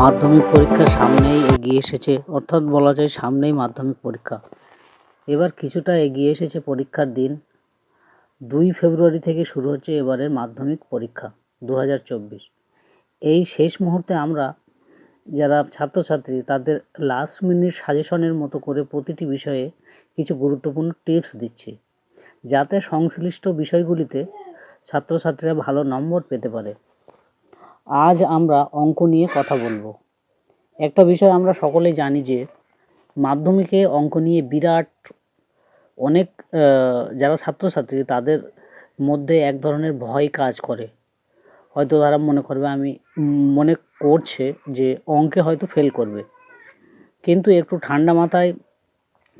মাধ্যমিক পরীক্ষা সামনেই এগিয়ে এসেছে, অর্থাৎ বলা যায় সামনেই মাধ্যমিক পরীক্ষা। এবার কিছুটা এগিয়ে এসেছে পরীক্ষার দিন। দুই ফেব্রুয়ারি থেকে শুরু হচ্ছে এবারের মাধ্যমিক পরীক্ষা দু হাজার চব্বিশ। এই শেষ মুহূর্তে আমরা, যারা ছাত্রছাত্রী, তাদের লাস্ট মিনিট সাজেশনের মতো করে প্রতিটি বিষয়ে কিছু গুরুত্বপূর্ণ টিপস দিচ্ছি, যাতে সংশ্লিষ্ট বিষয়গুলিতে ছাত্রছাত্রীরা ভালো নম্বর পেতে পারে। আজ আমরা অঙ্ক নিয়ে কথা বলব। একটা বিষয় আমরা সকলেই জানি যে, মাধ্যমিকে অঙ্ক নিয়ে বিরাট অনেক যারা ছাত্রছাত্রী, তাদের মধ্যে এক ধরনের ভয় কাজ করে। হয়তো তারা মনে করবে, আমি মনে করছে যে, অঙ্কে হয়তো ফেল করবে। কিন্তু একটু ঠান্ডা মাথায়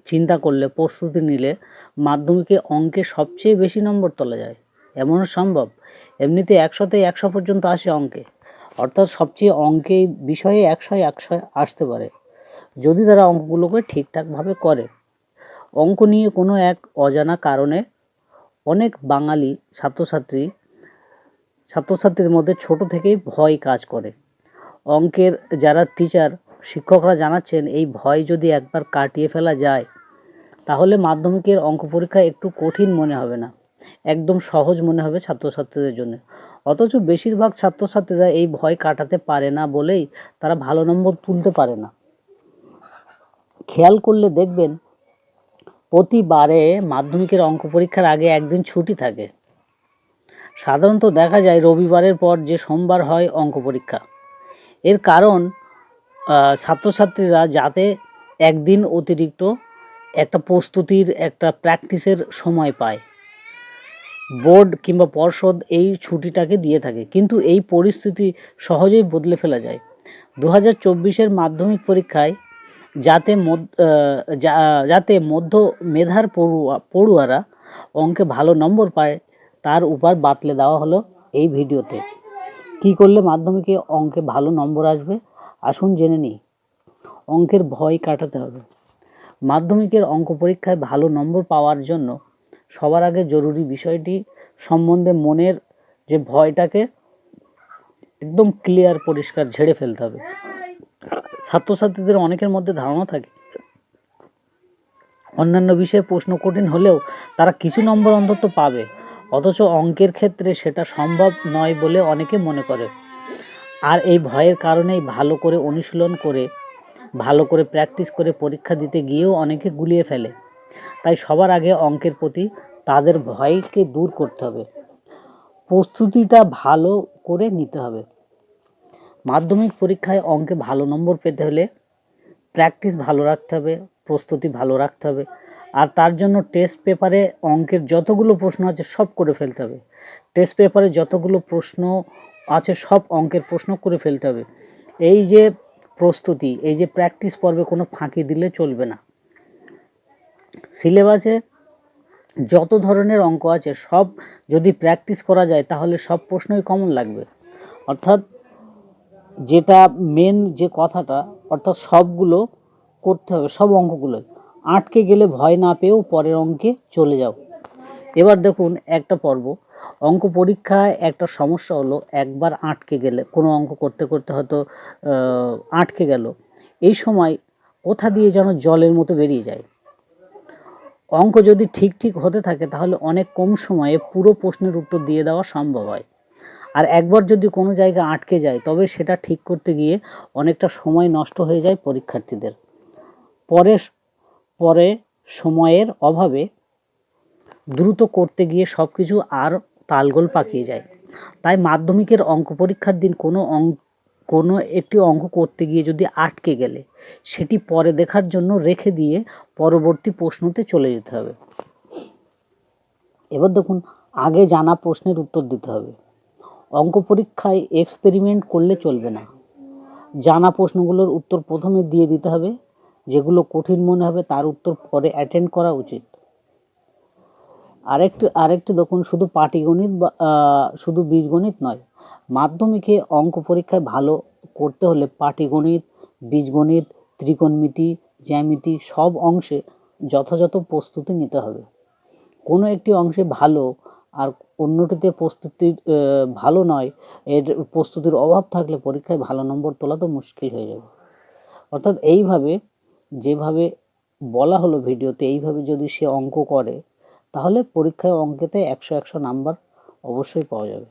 চিন্তা করলে, প্রস্তুতি নিলে, মাধ্যমিকে অঙ্কে সবচেয়ে বেশি নম্বর তোলা যায়। এমনও সম্ভব। এমনিতে একশোতে একশো পর্যন্ত আসে অঙ্কে। অর্থাৎ সবচেয়ে অঙ্কে বিষয়ে একশো একশো আসতে পারে, যদি তারা অঙ্কগুলোকে ঠিকঠাকভাবে করে। অঙ্ক নিয়ে কোনো এক অজানা কারণে অনেক বাঙালি ছাত্রছাত্রী, ছাত্রছাত্রীর মধ্যে ছোট থেকেই ভয় কাজ করে। অঙ্কের যারা টিচার শিক্ষকরা জানাচ্ছেন, এই ভয় যদি একবার কাটিয়ে ফেলা যায়, তাহলে মাধ্যমিকের অঙ্ক পরীক্ষা একটু কঠিন মনে হবে না। একদম সহজ মনে হবে ছাত্রছাত্রীদের জন্য। অথচ বেশিরভাগ ছাত্রছাত্রীরা এই ভয় কাটাতে পারে না বলেই তারা ভালো নম্বর তুলতে পারে না। খেয়াল করলে দেখবেন, প্রতিবারে মাধ্যমিকের অঙ্ক পরীক্ষার আগে একদিন ছুটি থাকে। সাধারণত দেখা যায় রবিবারের পর যে সোমবার হয় অঙ্ক পরীক্ষা। এর কারণ ছাত্রছাত্রীরা যাতে একদিন অতিরিক্ত একটা প্রস্তুতির, একটা প্র্যাকটিসের সময় পায়। বোর্ড কিংবা পর্ষদ এই ছুটিটাকে দিয়ে থাকে। কিন্তু এই পরিস্থিতি সহজেই বদলে ফেলা যায়। দু হাজার চব্বিশের মাধ্যমিক পরীক্ষায় যাতে যাতে মধ্য মেধার পড়ুয়া, পড়ুয়ারা অঙ্কে ভালো নম্বর পায়, তার উপায় বাতলে দেওয়া হলো এই ভিডিওতে। কি করলে মাধ্যমিকে অঙ্কে ভালো নম্বর আসবে? আসুন জেনে নিই। অঙ্কের ভয় কাটাতে হবে। মাধ্যমিকের অঙ্ক পরীক্ষায় ভালো নম্বর পাওয়ার জন্য সবার আগে জরুরি বিষয়টি সম্বন্ধে মনের যে ভয়টাকে একদম ক্লিয়ার পরিষ্কার ঝেড়ে ফেলতে হবে। ছাত্রছাত্রীদের অনেকের মধ্যে ধারণা থাকে। অন্যান্য বিষয়ে প্রশ্ন কঠিন হলেও তারা কিছু নম্বর অন্তত পাবে। অথচ অঙ্কের ক্ষেত্রে সেটা সম্ভব নয় বলে অনেকে মনে করে। আর এই ভয়ের কারণেই ভালো করে অনুশীলন করে, ভালো করে প্র্যাকটিস করে পরীক্ষা দিতে গিয়েও অনেকে গুলিয়ে ফেলে। তাই সবার আগে অঙ্কের প্রতি তাদের ভয়কে দূর করতে হবে। প্রস্তুতিটা ভালো করে নিতে হবে। মাধ্যমিক পরীক্ষায় অঙ্কে ভালো নম্বর পেতে হলে প্র্যাকটিস ভালো রাখতে হবে, প্রস্তুতি ভালো রাখতে হবে। আর তার জন্য টেস্ট পেপারে অঙ্কের যতগুলো প্রশ্ন আছে সব করে ফেলতে হবে। টেস্ট পেপারে যতগুলো প্রশ্ন আছে সব অঙ্কের প্রশ্ন করে ফেলতে হবে। এই যে প্রস্তুতি, এই যে প্র্যাকটিস পর্বে কোনো ফাঁকি দিলে চলবে না। সিলেবাসে যত ধরনের অঙ্ক আছে, সব যদি প্র্যাকটিস করা যায়, তাহলে সব প্রশ্নই কমন লাগবে। অর্থাৎ যেটা মেন যে কথাটা, অর্থাৎ সবগুলো করতে হবে, সব অঙ্কগুলো। আটকে গেলে ভয় না পেয়েও পরের অঙ্কে চলে যাও। এবার দেখুন একটা পর্ব। অঙ্ক পরীক্ষায় একটা সমস্যা হলো, একবার আটকে গেলে, কোনো অঙ্ক করতে করতে হয়তো আটকে গেল। এই সময় কোথা দিয়ে যেন জলের মতো বেরিয়ে যায়? অঙ্ক যদি ঠিক ঠিক হতে থাকে, তাহলে অনেক কম সময়ে পুরো প্রশ্নের উত্তর দিয়ে দেওয়া সম্ভব হয়। আর একবার যদি কোনো জায়গা আটকে যায়, তবে সেটা ঠিক করতে গিয়ে অনেকটা সময় নষ্ট হয়ে যায় পরীক্ষার্থীদের। পরে পরে সময়ের অভাবে দ্রুত করতে গিয়ে সব কিছু আর তালগোল পাকিয়ে যায়। তাই মাধ্যমিকের অঙ্ক পরীক্ষার দিন কোনো অঙ্ক কোনো একটি অঙ্ক করতে গিয়ে যদি আটকে গেলে, সেটি পরে দেখার জন্য রেখে দিয়ে পরবর্তী প্রশ্নতে চলে যেতে হবে। এবার দেখুন, আগে জানা প্রশ্নের উত্তর দিতে হবে। অঙ্ক পরীক্ষায় এক্সপেরিমেন্ট করলে চলবে না। জানা প্রশ্নগুলোর উত্তর প্রথমে দিয়ে দিতে হবে, যেগুলো কঠিন মনে হবে তার উত্তর পরে অ্যাটেন্ড করা উচিত। আরেকটি আরেকটি দেখুন, শুধু পাটিগণিত বা শুধু বীজগণিত নয় মাধ্যমিকে অঙ্ক পরীক্ষায় ভালো করতে হলে পাটিগণিত বীজগণিত ত্রিকোণমিতি, জ্যামিতি সব অংশে যথাযথ প্রস্তুতি নিতে হবে। কোনো একটি অংশে ভালো আর অন্যটিতে প্রস্তুতি ভালো নয়, এর প্রস্তুতির অভাব থাকলে পরীক্ষায় ভালো নম্বর তোলা তো মুশকিল হয়ে যাবে। অর্থাৎ এইভাবে, যেভাবে বলা হলো ভিডিওতে, এইভাবে যদি সে অঙ্ক করে, তাহলে পরীক্ষায় অঙ্কেতে একশো একশো নাম্বার অবশ্যই পাওয়া যাবে।